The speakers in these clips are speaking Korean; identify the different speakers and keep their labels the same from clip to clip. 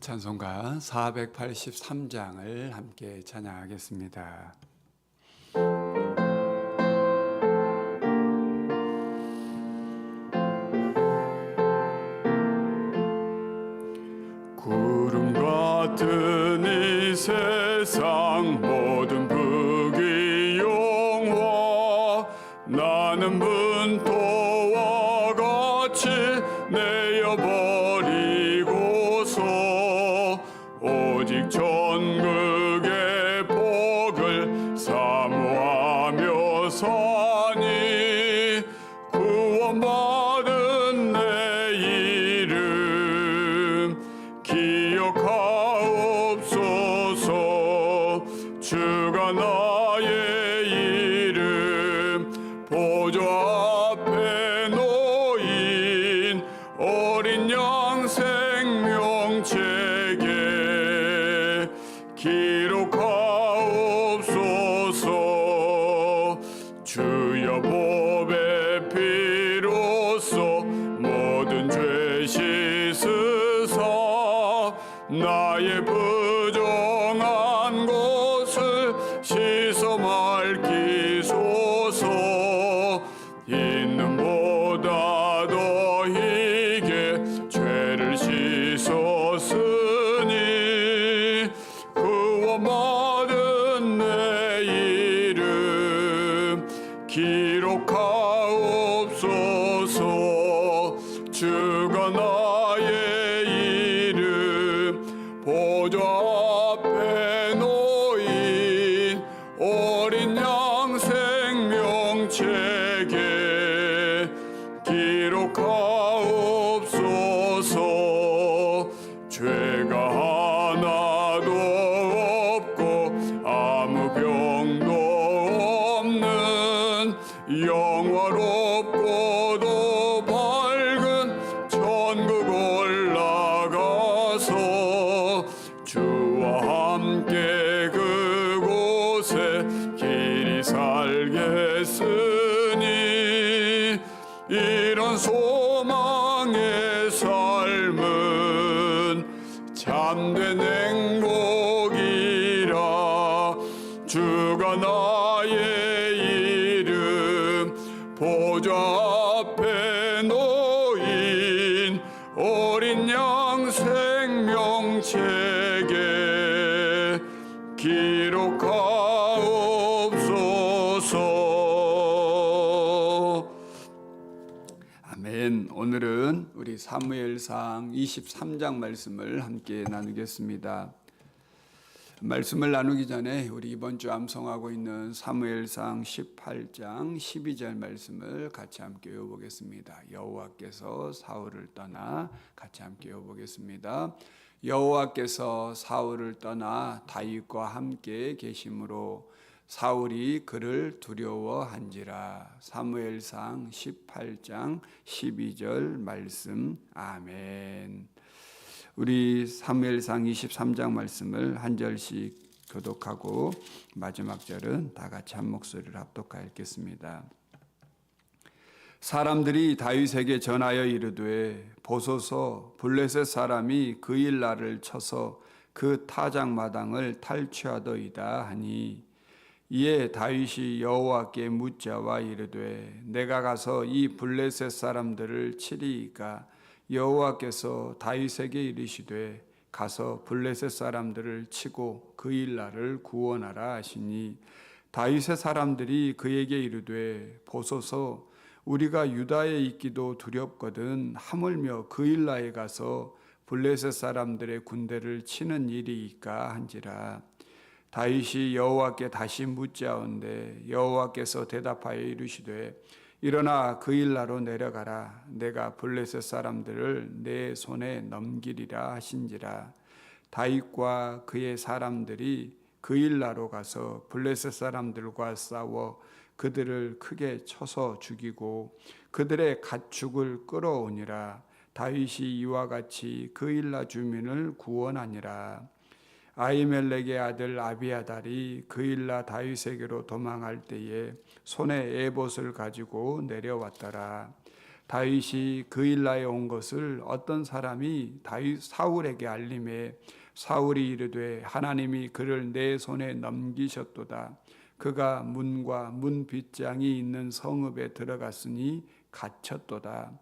Speaker 1: 찬송가 483장을 함께 찬양하겠습니다. 사모하며 있 23장 말씀을 함께 나누겠습니다. 말씀을 나누기 전에 우리 이번 주 암송하고 있는 사무엘상 18장 12절 말씀을 같이 함께 외워보겠습니다. 여호와께서 사울을 떠나 같이 함께 외워보겠습니다. 여호와께서 사울을 떠나 다윗과 함께 계심으로 사울이 그를 두려워한지라 사무엘상 18장 12절 말씀 아멘. 우리 사무엘상 23장 말씀을 한 절씩 교독하고 마지막 절은 다 같이 한 목소리를 합독하여 읽겠습니다. 사람들이 다윗에게 전하여 이르되 보소서 블레셋 사람이 그일 나를 쳐서 그 타작 마당을 탈취하더이다 하니 이에 다윗이 여호와께 묻자와 이르되 내가 가서 이 블레셋 사람들을 치리이까? 여호와께서 다윗에게 이르시되 가서 블레셋 사람들을 치고 그 일날을 구원하라 하시니. 다윗의 사람들이 그에게 이르되 보소서 우리가 유다에 있기도 두렵거든 하물며 그 일라에 가서 블레셋 사람들의 군대를 치는 일이이까 한지라 다윗이 여호와께 다시 묻자온데 여호와께서 대답하여 이르시되 일어나 그 일나로 내려가라. 내가 블레셋 사람들을 내 손에 넘기리라 하신지라. 다윗과 그의 사람들이 그 일나로 가서 블레셋 사람들과 싸워 그들을 크게 쳐서 죽이고 그들의 가축을 끌어오니라. 다윗이 이와 같이 그 일나 주민을 구원하니라 아이멜렉의 아들 아비아달이 그 일나 다윗에게로 도망할 때에 손에 에봇을 가지고 내려왔더라. 다윗이 그일라에 온 것을 어떤 사람이 다윗 사울에게 알림해 사울이 이르되 하나님이 그를 내 손에 넘기셨도다. 그가 문과 문 빗장이 있는 성읍에 들어갔으니 갇혔도다.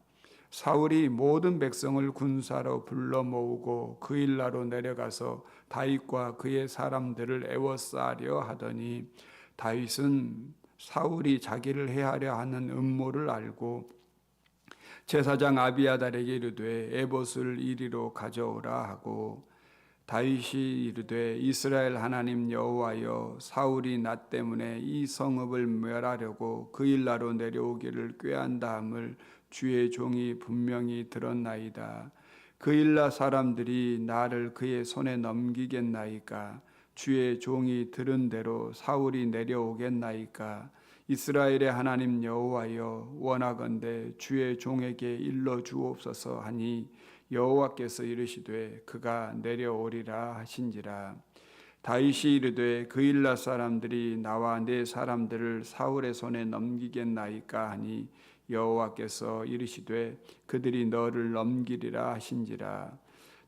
Speaker 1: 사울이 모든 백성을 군사로 불러 모으고 그일라로 내려가서 다윗과 그의 사람들을 애워싸려 하더니 다윗은 사울이 자기를 해하려 하는 음모를 알고 제사장 아비아달에게 이르되 에봇을 이리로 가져오라 하고 다윗이 이르되 이스라엘 하나님 여호와여 사울이 나 때문에 이 성읍을 멸하려고 그 일라로 내려오기를 꾀한다함을 주의 종이 분명히 들었나이다. 그일라 사람들이 나를 그의 손에 넘기겠나이까? 주의 종이 들은 대로 사울이 내려오겠나이까? 이스라엘의 하나님 여호와여 원하건대 주의 종에게 일러 주옵소서 하니 여호와께서 이르시되 그가 내려오리라 하신지라. 다윗이 이르되 그일라 사람들이 나와 내 사람들을 사울의 손에 넘기겠나이까 하니 여호와께서 이르시되 그들이 너를 넘기리라 하신지라.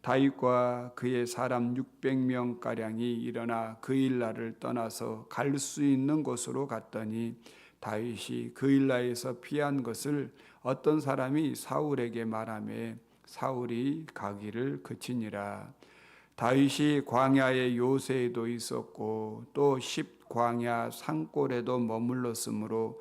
Speaker 1: 다윗과 그의 사람 600명 가량이 일어나 그일라를 떠나서 갈 수 있는 곳으로 갔더니 다윗이 그일라에서 피한 것을 어떤 사람이 사울에게 말하며 사울이 가기를 그치니라. 다윗이 광야의 요새에도 있었고 또 십광야 산골에도 머물렀으므로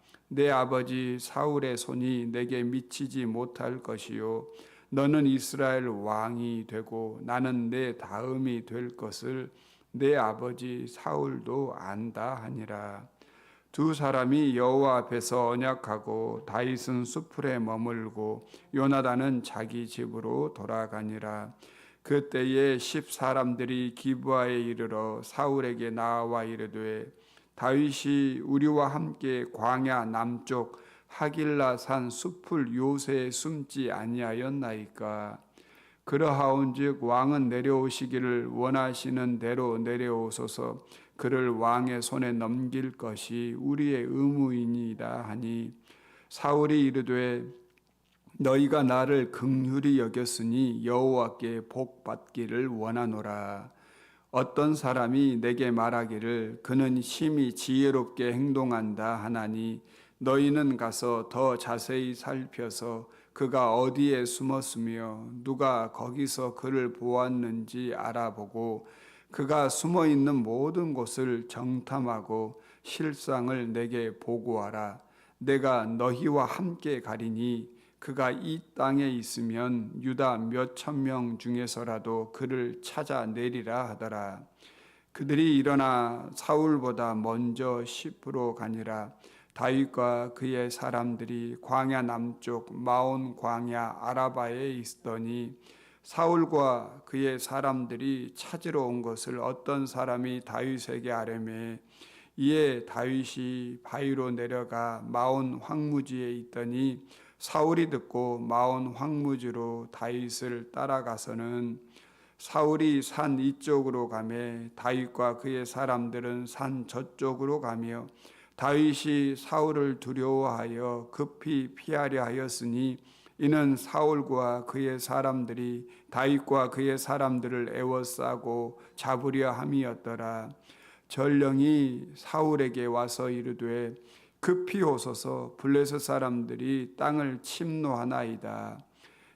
Speaker 1: 내 아버지 사울의 손이 내게 미치지 못할 것이요. 너는 이스라엘 왕이 되고 나는 내 다음이 될 것을 내 아버지 사울도 안다 하니라. 두 사람이 여호와 앞에서 언약하고 다윗은 수풀에 머물고 요나단은 자기 집으로 돌아가니라. 그때에 십 사람들이 기부하에 이르러 사울에게 나와 이르되 다윗이 우리와 함께 광야 남쪽 하길라산 숲을 요새에 숨지 아니하였나이까? 그러하온즉 왕은 내려오시기를 원하시는 대로 내려오소서 그를 왕의 손에 넘길 것이 우리의 의무이니이다 하니 사울이 이르되 너희가 나를 긍휼히 여겼으니 여호와께 복 받기를 원하노라 어떤 사람이 내게 말하기를 그는 심히 지혜롭게 행동한다 하나니 너희는 가서 더 자세히 살펴서 그가 어디에 숨었으며 누가 거기서 그를 보았는지 알아보고 그가 숨어 있는 모든 곳을 정탐하고 실상을 내게 보고하라. 내가 너희와 함께 가리니 그가 이 땅에 있으면 유다 몇 천 명 중에서라도 그를 찾아내리라 하더라. 그들이 일어나 사울보다 먼저 시프로 가니라. 다윗과 그의 사람들이 광야 남쪽 마온 광야 아라바에 있더니 사울과 그의 사람들이 찾으러 온 것을 어떤 사람이 다윗에게 아뢰매 이에 다윗이 바위로 내려가 마온 황무지에 있더니 사울이 듣고 마온 황무지로 다윗을 따라가서는 사울이 산 이쪽으로 가매 다윗과 그의 사람들은 산 저쪽으로 가며 다윗이 사울을 두려워하여 급히 피하려 하였으니 이는 사울과 그의 사람들이 다윗과 그의 사람들을 애워싸고 잡으려 함이었더라. 전령이 사울에게 와서 이르되 급히 오소서 블레셋 사람들이 땅을 침노하나이다.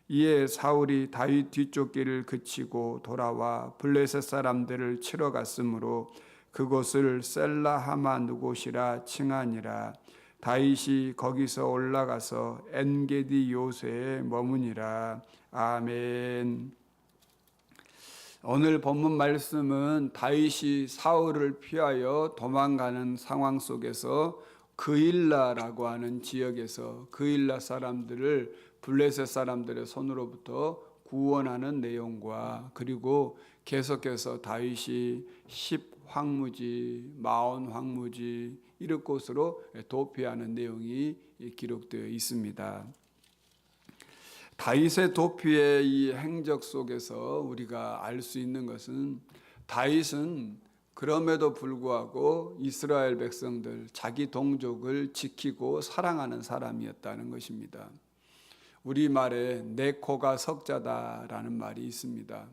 Speaker 1: 이에 사울이 다윗 뒤쪽 길을 그치고 돌아와 블레셋 사람들을 치러 갔으므로 그곳을 셀라하마 누곳이라 칭하니라. 다윗이 거기서 올라가서 엔게디 요새에 머무니라. 아멘. 오늘 본문 말씀은 다윗이 사울을 피하여 도망가는 상황 속에서 그일라라고 하는 지역에서 그일라 사람들을 블레셋 사람들의 손으로부터 구원하는 내용과 그리고 계속해서 다윗이 10 황무지, 마온 황무지 이런 곳으로 도피하는 내용이 기록되어 있습니다. 다윗의 도피의 이 행적 속에서 우리가 알 수 있는 것은 다윗은 그럼에도 불구하고 이스라엘 백성들 자기 동족을 지키고 사랑하는 사람이었다는 것입니다. 우리 말에 내 코가 석자다라는 말이 있습니다.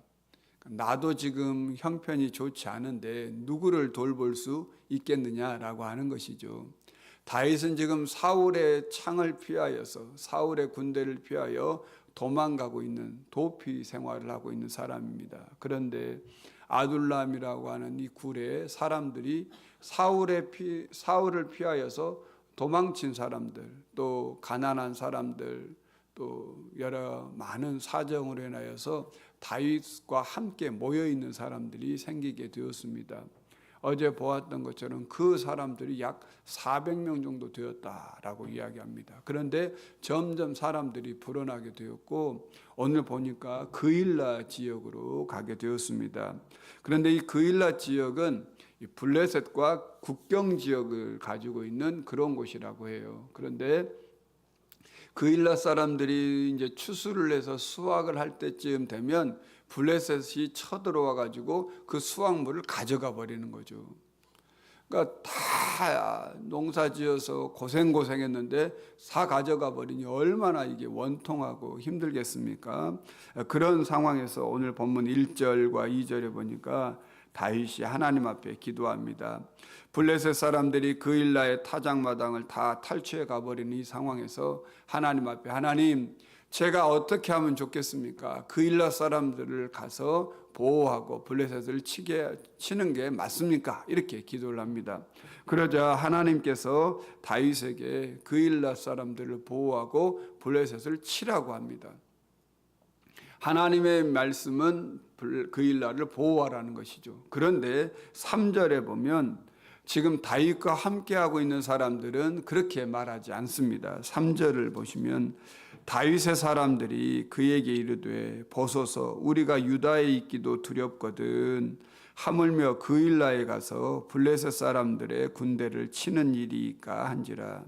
Speaker 1: 나도 지금 형편이 좋지 않은데 누구를 돌볼 수 있겠느냐라고 하는 것이죠. 다윗은 지금 사울의 창을 피하여서 사울의 군대를 피하여 도망가고 있는 도피 생활을 하고 있는 사람입니다. 그런데 아둘람이라고 하는 이 굴에 사람들이 사울의 피, 사울을 피하여서 도망친 사람들, 또 가난한 사람들, 또 여러 많은 사정으로 인하여서 다윗과 함께 모여 있는 사람들이 생기게 되었습니다. 어제 보았던 것처럼 그 사람들이 약 400명 정도 되었다라고 이야기합니다. 그런데 점점 사람들이 불어나게 되었고 오늘 보니까 그일라 지역으로 가게 되었습니다. 그런데 이 그일라 지역은 블레셋과 국경 지역을 가지고 있는 그런 곳이라고 해요. 그런데 그일라 사람들이 이제 추수를 해서 수확을 할 때쯤 되면 블레셋이 쳐들어와 가지고 그 수확물을 가져가 버리는 거죠. 그러니까 다 농사지어서 고생 고생했는데 사 가져가 버리니 얼마나 이게 원통하고 힘들겠습니까? 그런 상황에서 오늘 본문 1절과 2절에 보니까 다윗이 하나님 앞에 기도합니다. 블레셋 사람들이 그일라의 타작마당을 다 탈취해 가버리는 이 상황에서 하나님 앞에 하나님 제가 어떻게 하면 좋겠습니까? 그일라 사람들을 가서 보호하고 블레셋을 치게 치는 게 맞습니까? 이렇게 기도를 합니다. 그러자 하나님께서 다윗에게 그일라 사람들을 보호하고 블레셋을 치라고 합니다. 하나님의 말씀은 그일라를 보호하라는 것이죠. 그런데 3절에 보면 지금 다윗과 함께하고 있는 사람들은 그렇게 말하지 않습니다. 3절을 보시면 다윗의 사람들이 그에게 이르되 보소서 우리가 유다에 있기도 두렵거든 하물며 그일라에 가서 블레셋 사람들의 군대를 치는 일이까 한지라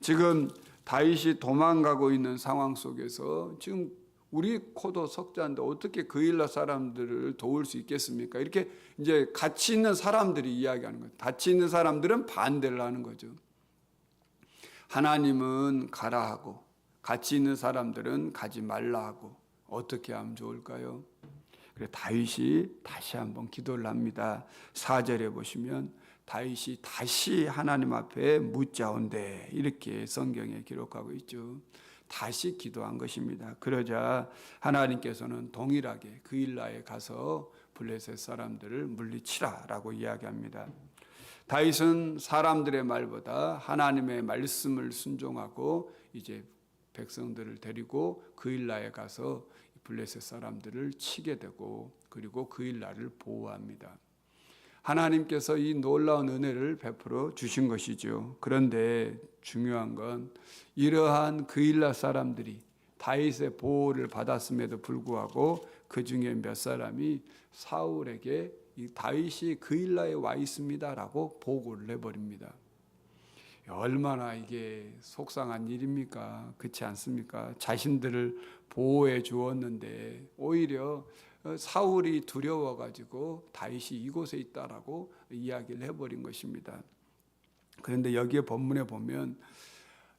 Speaker 1: 지금 다윗이 도망가고 있는 상황 속에서 지금 우리 코도 석자인데 어떻게 그일라 사람들을 도울 수 있겠습니까? 이렇게 이제 같이 있는 사람들이 이야기하는 거예요. 같이 있는 사람들은 반대를 하는 거죠. 하나님은 가라 하고 같이 있는 사람들은 가지 말라 하고 어떻게 하면 좋을까요? 그래 다윗이 다시 한번 기도를 합니다. 4절에 보시면 다윗이 다시 하나님 앞에 묻자온대 이렇게 성경에 기록하고 있죠. 다시 기도한 것입니다. 그러자 하나님께서는 동일하게 그 일라에 가서 블레셋 사람들을 물리치라라고 이야기합니다. 다윗은 사람들의 말보다 하나님의 말씀을 순종하고 이제 백성들을 데리고 그일라에 가서 블레셋 사람들을 치게 되고 그리고 그일라를 보호합니다. 하나님께서 이 놀라운 은혜를 베풀어 주신 것이죠. 그런데 중요한 건 이러한 그일라 사람들이 다윗의 보호를 받았음에도 불구하고 그 중에 몇 사람이 사울에게 이 다윗이 그일라에 와 있습니다라고 보고를 해버립니다. 얼마나 이게 속상한 일입니까? 그렇지 않습니까? 자신들을 보호해 주었는데 오히려 사울이 두려워 가지고 다윗이 이곳에 있다라고 이야기를 해버린 것입니다. 그런데 여기에 본문에 보면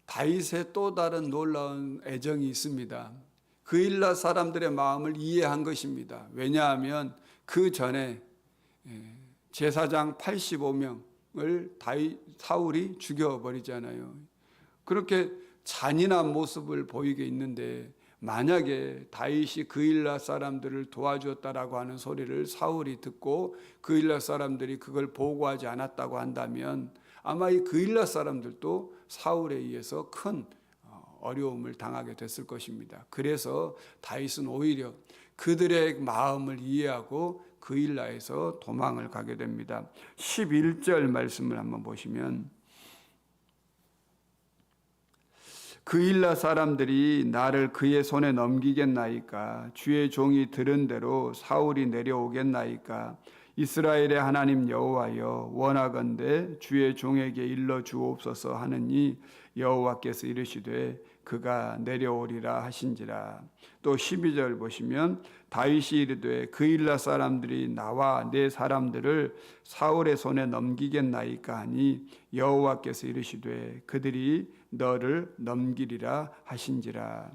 Speaker 1: 다윗의 또 다른 놀라운 애정이 있습니다. 그일라 사람들의 마음을 이해한 것입니다. 왜냐하면 그 전에 제사장 85명 을 다윗 사울이 죽여버리잖아요. 그렇게 잔인한 모습을 보이게 있는데 만약에 다윗이 그일라 사람들을 도와주었다라고 하는 소리를 사울이 듣고 그일라 사람들이 그걸 보고하지 않았다고 한다면 아마 이 그일라 사람들도 사울에 의해서 큰 어, 어려움을 당하게 됐을 것입니다. 그래서 다윗은 오히려 그들의 마음을 이해하고 그일라에서 도망을 가게 됩니다. 11절 말씀을 한번 보시면 그일라 사람들이 나를 그의 손에 넘기겠나이까 주의 종이 들은 대로 사울이 내려오겠나이까 이스라엘의 하나님 여호와여 원하건대 주의 종에게 일러 주옵소서 하느니 여호와께서 이르시되 그가 내려오리라 하신지라. 또 12절 보시면 다윗이 이르되 그일라 사람들이 나와 내 사람들을 사울의 손에 넘기겠나이까 하니 여호와께서 이르시되 그들이 너를 넘기리라 하신지라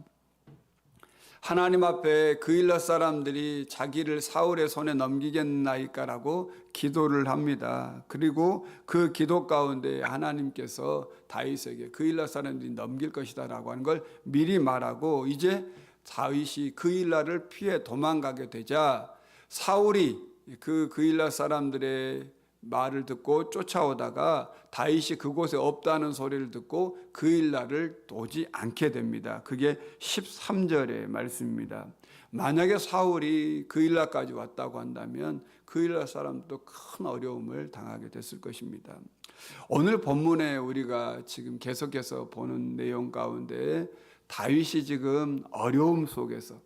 Speaker 1: 하나님 앞에 그일라 사람들이 자기를 사울의 손에 넘기겠나이까라고 기도를 합니다. 그리고 그 기도 가운데 하나님께서 다윗에게 그일라 사람들이 넘길 것이다라고 하는 걸 미리 말하고 이제 다윗이 그일라를 피해 도망가게 되자 사울이 그 그일라 사람들의 말을 듣고 쫓아오다가 다윗이 그곳에 없다는 소리를 듣고 그일라를 오지 않게 됩니다. 그게 13절의 말씀입니다. 만약에 사울이 그일라까지 왔다고 한다면 그일라 사람도 큰 어려움을 당하게 됐을 것입니다. 오늘 본문에 우리가 지금 계속해서 보는 내용 가운데 다윗이 지금 어려움 속에서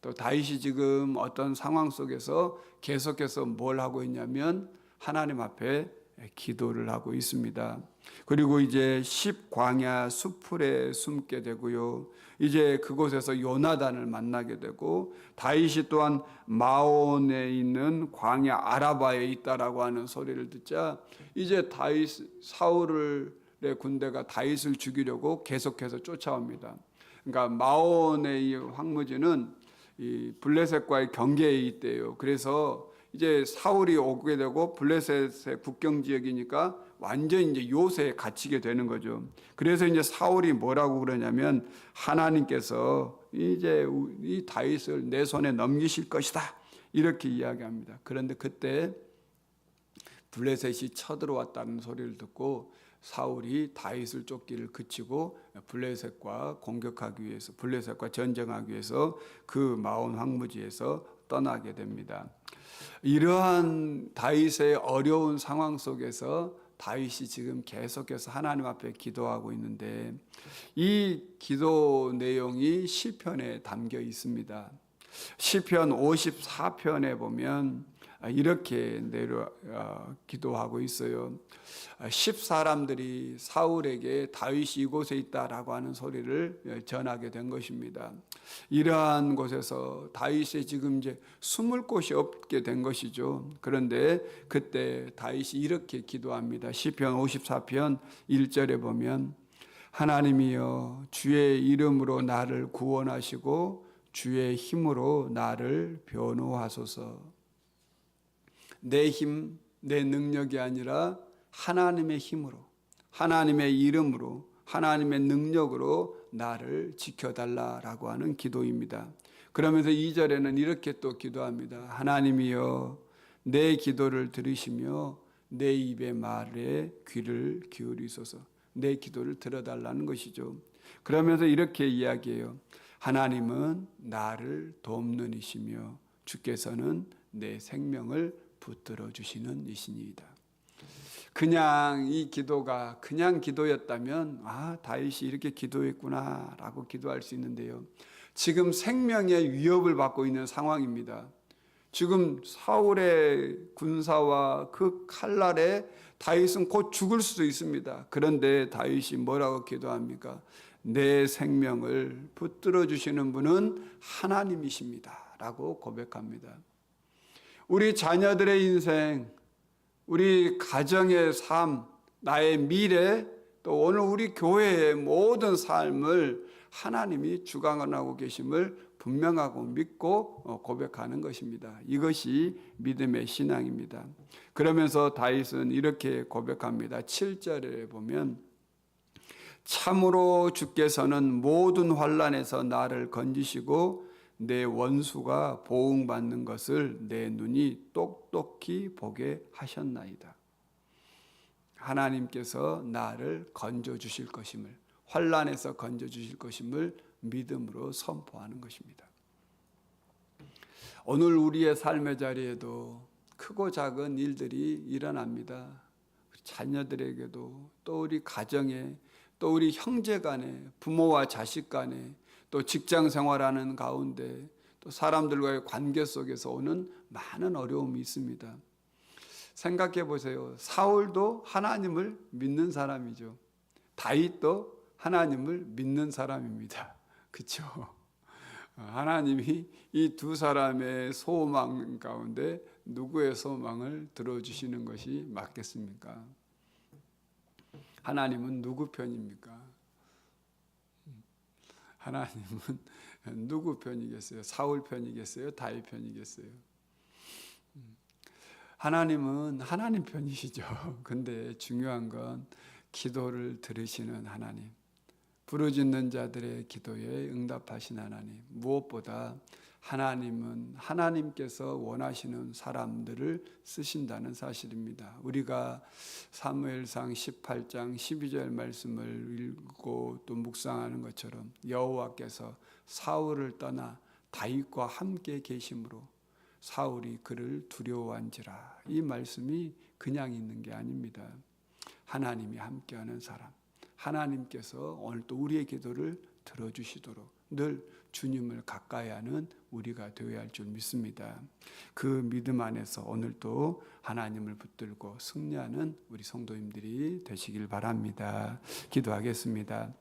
Speaker 1: 또 다윗이 지금 어떤 상황 속에서 계속해서 뭘 하고 있냐면 하나님 앞에 기도를 하고 있습니다. 그리고 이제 십광야 수풀에 숨게 되고요. 이제 그곳에서 요나단을 만나게 되고 다윗이 또한 마온에 있는 광야 아라바에 있다라고 하는 소리를 듣자 이제 다윗 사울의 군대가 다윗을 죽이려고 계속해서 쫓아옵니다. 그러니까 마온의 이 황무지는 이 블레셋과의 경계에 있대요. 그래서 이제 사울이 오게 되고 블레셋의 국경 지역이니까 완전 이제 요새에 갇히게 되는 거죠. 그래서 이제 사울이 뭐라고 그러냐면 하나님께서 이제 이 다윗을 내 손에 넘기실 것이다 이렇게 이야기합니다. 그런데 그때 블레셋이 쳐들어왔다는 소리를 듣고 사울이 다윗을 쫓기를 그치고 블레셋과 공격하기 위해서 블레셋과 전쟁하기 위해서 그 마온 황무지에서 떠나게 됩니다. 이러한 다윗의 어려운 상황 속에서 다윗이 지금 계속해서 하나님 앞에 기도하고 있는데 이 기도 내용이 시편에 담겨 있습니다. 시편 54편에 보면 이렇게 내려 어, 기도하고 있어요. 십 사람들이 사울에게 다윗이 이곳에 있다라고 하는 소리를 전하게 된 것입니다. 이러한 곳에서 다윗이 지금 이제 숨을 곳이 없게 된 것이죠. 그런데 그때 다윗이 이렇게 기도합니다. 시편 54편 1절에 보면 하나님이여 주의 이름으로 나를 구원하시고 주의 힘으로 나를 변호하소서. 내 힘, 내 능력이 아니라 하나님의 힘으로, 하나님의 이름으로, 하나님의 능력으로 나를 지켜달라라고 하는 기도입니다. 그러면서 2절에는 이렇게 또 기도합니다. 하나님이여 내 기도를 들으시며 내 입의 말에 귀를 기울이소서. 내 기도를 들어달라는 것이죠. 그러면서 이렇게 이야기해요. 하나님은 나를 돕는 이시며 주께서는 내 생명을 붙들어 주시는 이신이다. 그냥 이 기도가 그냥 기도였다면 아 다윗이 이렇게 기도했구나라고 기도할 수 있는데요. 지금 생명의 위협을 받고 있는 상황입니다. 지금 사울의 군사와 그 칼날에 다윗은 곧 죽을 수도 있습니다. 그런데 다윗이 뭐라고 기도합니까? 내 생명을 붙들어 주시는 분은 하나님이십니다 라고 고백합니다. 우리 자녀들의 인생, 우리 가정의 삶, 나의 미래, 또 오늘 우리 교회의 모든 삶을 하나님이 주관하고 계심을 분명하고 믿고 어, 고백하는 것입니다. 이것이 믿음의 신앙입니다. 그러면서 다윗은 이렇게 고백합니다. 7절에 보면 참으로 주께서는 모든 환란에서 나를 건지시고 내 원수가 보응받는 것을 내 눈이 똑똑히 보게 하셨나이다. 하나님께서 나를 건져 주실 것임을 환란에서 건져 주실 것임을 믿음으로 선포하는 것입니다. 오늘 우리의 삶의 자리에도 크고 작은 일들이 일어납니다. 자녀들에게도 또 우리 가정에 또 우리 형제 간에 부모와 자식 간에 또 직장 생활하는 가운데 또 사람들과의 관계 속에서 오는 많은 어려움이 있습니다. 생각해 보세요. 사울도 하나님을 믿는 사람이죠. 다윗도 하나님을 믿는 사람입니다. 그렇죠? 하나님이 이 두 사람의 소망 가운데 누구의 소망을 들어주시는 것이 맞겠습니까? 하나님은 누구 편입니까? 하나님은 누구 편이겠어요? 사울 편이겠어요? 다윗 편이겠어요? 하나님은 하나님 편이시죠. 근데 중요한 건 기도를 들으시는 하나님. 부르짖는 자들의 기도에 응답하신 하나님. 무엇보다 하나님은 하나님께서 원하시는 사람들을 쓰신다는 사실입니다. 우리가 사무엘상 18장 12절 말씀을 읽고 또 묵상하는 것처럼 여호와께서 사울을 떠나 다윗과 함께 계심으로 사울이 그를 두려워한지라 이 말씀이 그냥 있는 게 아닙니다. 하나님이 함께하는 사람, 하나님께서 오늘 또 우리의 기도를 들어주시도록 늘 주님을 가까이 하는 우리가 되어야 할 줄 믿습니다. 그 믿음 안에서 오늘도 하나님을 붙들고 승리하는 우리 성도님들이 되시길 바랍니다. 기도하겠습니다.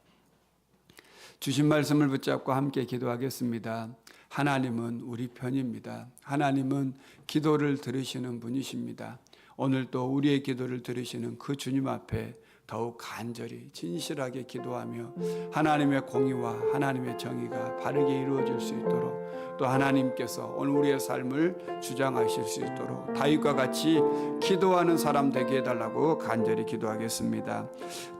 Speaker 1: 주신 말씀을 붙잡고 함께 기도하겠습니다. 하나님은 우리 편입니다. 하나님은 기도를 들으시는 분이십니다. 오늘 또 우리의 기도를 들으시는 그 주님 앞에 더욱 간절히 진실하게 기도하며 하나님의 공의와 하나님의 정의가 바르게 이루어질 수 있도록 또 하나님께서 오늘 우리의 삶을 주장하실 수 있도록 다윗과 같이 기도하는 사람 되게 해달라고 간절히 기도하겠습니다.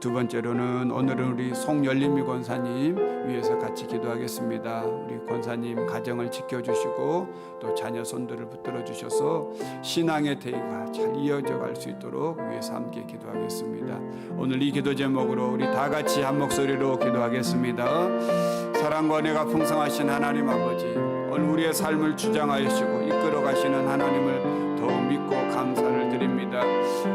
Speaker 1: 두 번째로는 오늘은 우리 송열림미 권사님 위해서 같이 기도하겠습니다. 우리 권사님 가정을 지켜주시고 또 자녀 손들을 붙들어 주셔서 신앙의 대의가 잘 이어져 갈 수 있도록 위해서 함께 기도하겠습니다. 오늘 이 기도 제목으로 우리 다 같이 한 목소리로 기도하겠습니다. 사랑과 내가 풍성하신 하나님 아버지, 오늘 우리의 삶을 주장하시고 이끌어 가시는 하나님을 더욱 믿고 감사를 드립니다.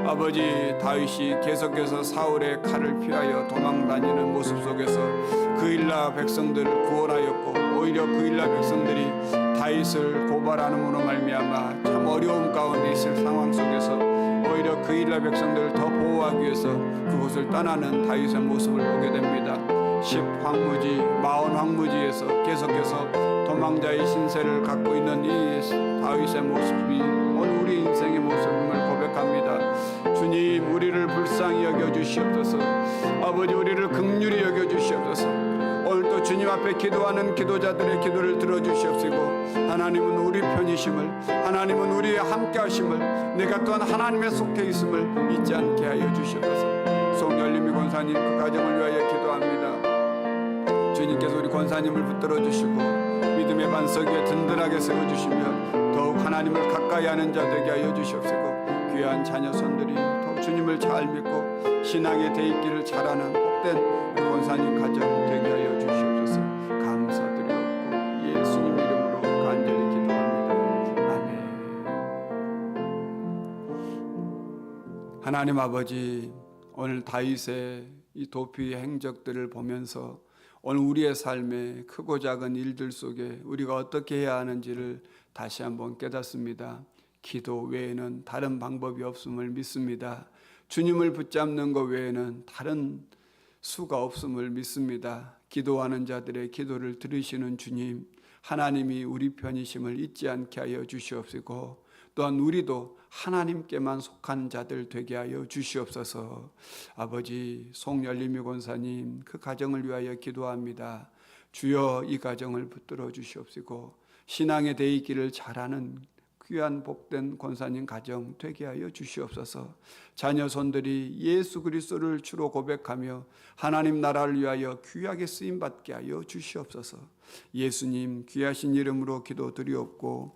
Speaker 1: 아버지 다윗이 계속해서 사울의 칼을 피하여 도망 다니는 모습 속에서 그일라 백성들을 구원하였고 오히려 그일라 백성들이 다윗을 고발하는으로 말미암아 참 어려움 가운데 있을 상황 속에서 오히려 그 일라 백성들을 더 보호하기 위해서 그곳을 떠나는 다윗의 모습을 보게 됩니다. 십 황무지, 마온 황무지에서 계속해서 도망자의 신세를 갖고 있는 이 다윗의 모습이 오늘 우리 인생의 모습임을 고백합니다. 주님, 우리를 불쌍히 여겨 주시옵소서. 아버지, 우리를 극률히 여겨 주시옵소서. 오늘 또 주님 앞에 기도하는 기도자들의 기도를 들어주시옵시고 하나님은 우리 편이심을 하나님은 우리의 함께하심을 내가 또한 하나님의 속해 있음을 잊지 않게 하여 주시옵소서 송열림이 권사님 그 가정을 위하여 기도합니다 주님께서 우리 권사님을 붙들어 주시고 믿음의 반석 위에 든든하게 세워주시며 더욱 하나님을 가까이 하는 자 되게 하여 주시옵시고 귀한 자녀 손들이 더욱 주님을 잘 믿고 신앙의 대입기를 잘하는 복된 권사님 가정 되게 하여 주시옵소서. 감사드리옵고 예수님 이름으로 간절히 기도합니다. 아멘. 하나님 아버지 오늘 다윗의 이 도피 행적들을 보면서 오늘 우리의 삶의 크고 작은 일들 속에 우리가 어떻게 해야 하는지를 다시 한번 깨닫습니다. 기도 외에는 다른 방법이 없음을 믿습니다. 주님을 붙잡는 것 외에는 다른 수가 없음을 믿습니다. 기도하는 자들의 기도를 들으시는 주님, 하나님이 우리 편이심을 잊지 않게 하여 주시옵시고, 또한 우리도 하나님께만 속한 자들 되게 하여 주시옵소서. 아버지 송열림이 권사님 그 가정을 위하여 기도합니다. 주여 이 가정을 붙들어 주시옵시고 신앙의 대의기를 잘하는 귀한 복된 권사님 가정 되게 하여 주시옵소서. 자녀 손들이 예수 그리스도를 주로 고백하며 하나님 나라를 위하여 귀하게 쓰임 받게 하여 주시옵소서. 예수님 귀하신 이름으로 기도드리옵고